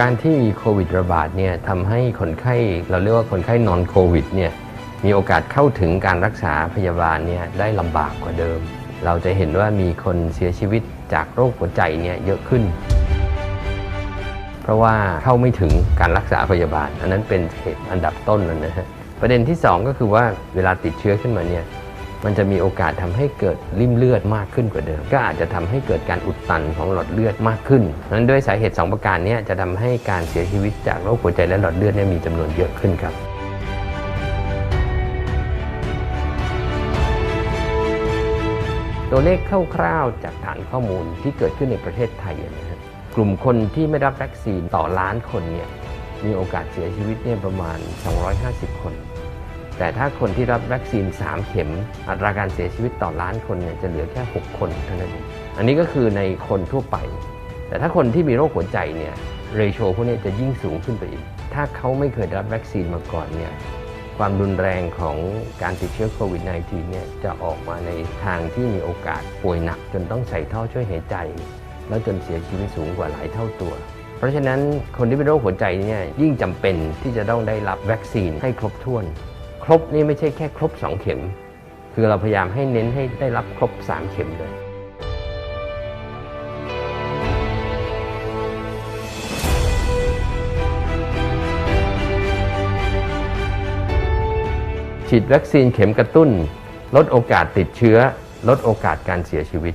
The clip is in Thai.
การที่มีโควิดระบาดเนี่ยทำให้คนไข้เราเรียกว่าคนไข้นอนโควิดเนี่ยมีโอกาสเข้าถึงการรักษาพยาบาลเนี่ยได้ลำบากกว่าเดิม เราจะเห็นว่ามีคนเสียชีวิตจากโรคหัวใจเนี่ยเยอะขึ้น เพราะว่าเข้าไม่ถึงการรักษาพยาบาล อันนั้นเป็นเหตุอันดับต้นเลยนะฮะประเด็นที่ 2 ก็คือว่าเวลาติดเชื้อขึ้นมาเนี่ย มันจะมีโอกาสทำให้เกิดริ่มเลือดมากขึ้นกว่าเดิม ก็อาจจะทำให้เกิดการอุดตันของหลอดเลือดมากขึ้นนั้นด้วยสาเหตุ 2 ประการนี้จะทำให้การเสียชีวิตจากโรคหัวใจและหลอดเลือดมีจำนวนเยอะขึ้นครับตัวเลขคร่าวๆจากฐานข้อมูลที่เกิดขึ้นในประเทศไทยนะฮะกลุ่มคนที่ไม่รับวัคซีนต่อล้านคนเนี่ยมีโอกาสเสียชีวิตเนี่ยประมาณ 250 คน แต่ถ้าคนที่รับวัคซีน 3 เข็ม อัตราการเสียชีวิตต่อล้านคนเนี่ยจะเหลือแค่ 6 คนเท่านั้นเองอันนี้ก็คือในคนทั่วไป แต่ถ้าคนที่มีโรคหัวใจเนี่ยเรโชพวกนี้จะยิ่งสูงขึ้นไปอีก ถ้าเขาไม่เคยรับวัคซีนมาก่อนเนี่ยความรุนแรงของการติดเชื้อโควิด -19 เนี่ยจะออกมาในทางที่มีโอกาสป่วยหนักจนต้องใส่ท่อช่วยหายใจ แล้วจนเสียชีวิตสูงกว่าหลายเท่าตัว เพราะฉะนั้นคนที่เป็นโรคหัวใจเนี่ยยิ่งจำเป็นที่จะต้องได้รับวัคซีนให้ครบถ้วน ครบนี่ไม่ใช่แค่ครบ 2 เข็ม คือเราพยายามให้เน้นให้ได้รับครบ 3 เข็มเลยฉีดวัคซีนเข็มกระตุ้น ลดโอกาสติดเชื้อ ลดโอกาสการเสียชีวิต